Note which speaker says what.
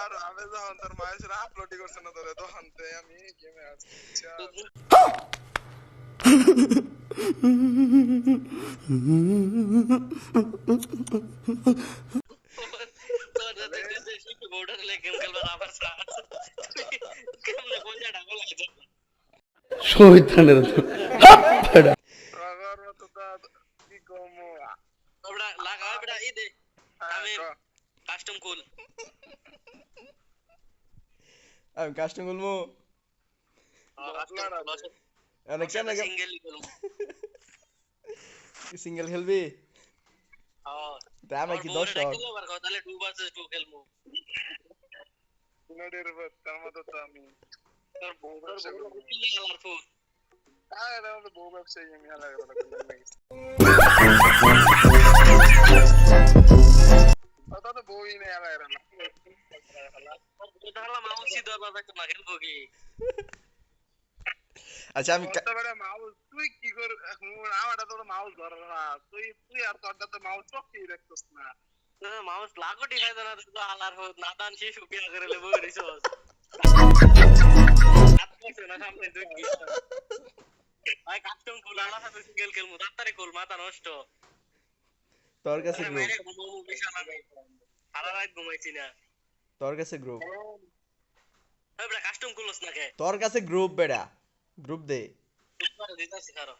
Speaker 1: আর আমি যখন তোর মায়ের আপলোডই করছে না তোরে তখন আমি গেমে আছি
Speaker 2: শহীদানের
Speaker 3: লাগা বেটা ই দে আমি custom cool
Speaker 4: আমি কাস্টম করবো অনেক কেন
Speaker 3: সিঙ্গেল কুল
Speaker 4: সিঙ্গেল খেলবি
Speaker 3: হ্যাঁ
Speaker 4: তা আমরা কি দর্শক
Speaker 3: তাহলে টু ভার্সেস টু খেলবো
Speaker 1: নদীর উপর তার মতো তো আমি তোর বউ
Speaker 3: তোর
Speaker 1: ব্যবসা
Speaker 3: বউটা
Speaker 1: করবো।
Speaker 3: কি গেলার ফুল
Speaker 1: হ্যাঁ এটা আমাদের বউ ব্যবসায়ী আমি আলাদা
Speaker 3: তাহলে মাউসি দর বাবা তো না খেলব
Speaker 4: আচ্ছা আমি
Speaker 1: তোর মাউস তুই কি কর আমারটা তোর মাউস ধরে না তুই তুই আর তোরটা তো মাউস দেখছিস না
Speaker 3: মাউস লাগোটি ফায়দা না তো হোক নাদান শেষ উপিয়া করে লেবো রিসোর্স
Speaker 4: তোর কাছে গ্রুপ তোর কাছে গ্রুপ
Speaker 3: কাস্টম কুলস না কে
Speaker 4: তোর কাছে গ্রুপ বেড়া। গ্রুপ দে।
Speaker 3: দিতাছি কারও।